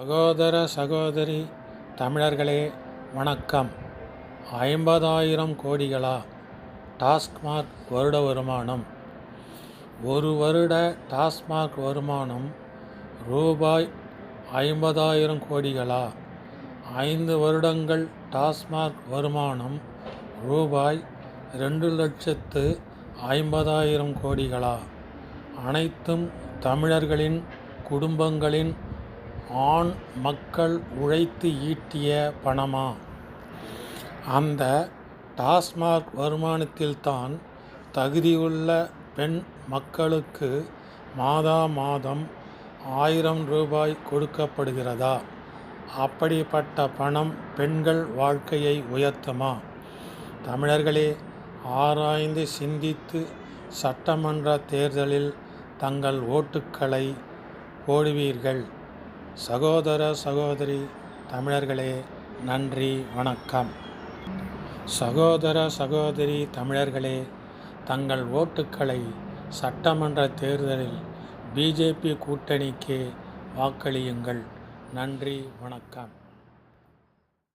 சகோதர சகோதரி தமிழர்களே வணக்கம். ஐம்பதாயிரம் கோடிகளா? டாஸ்மாக் வருட வருமானம். ஒரு வருட டாஸ்மாக் வருமானம் ரூபாய் ஐம்பதாயிரம் கோடிகளா? ஐந்து வருடங்கள் டாஸ்மாக் வருமானம் ரூபாய் ரெண்டு லட்சத்து ஐம்பதாயிரம் கோடிகளா? அனைத்தும் தமிழர்களின் குடும்பங்களின் ஆண் மக்கள் உழைத்து ஈட்டிய பணமா? அந்த டாஸ்மாக் வருமானத்தில்தான் தகுதியுள்ள பெண் மக்களுக்கு மாதா மாதம் ஆயிரம் ரூபாய் கொடுக்கப்படுகிறதா? அப்படிப்பட்ட பணம் பெண்கள் வாழ்க்கையை உயர்த்துமா? தமிழர்களே ஆராய்ந்து சிந்தித்து சட்டமன்ற தேர்தலில் தங்கள் ஓட்டுக்களை போடுவீர்கள். சகோதர சகோதரி தமிழர்களே நன்றி வணக்கம். சகோதர சகோதரி தமிழர்களே தங்கள் ஓட்டுக்களை சட்டமன்ற தேர்தலில் பிஜேபி கூட்டணிக்கு வாக்களியுங்கள். நன்றி வணக்கம்.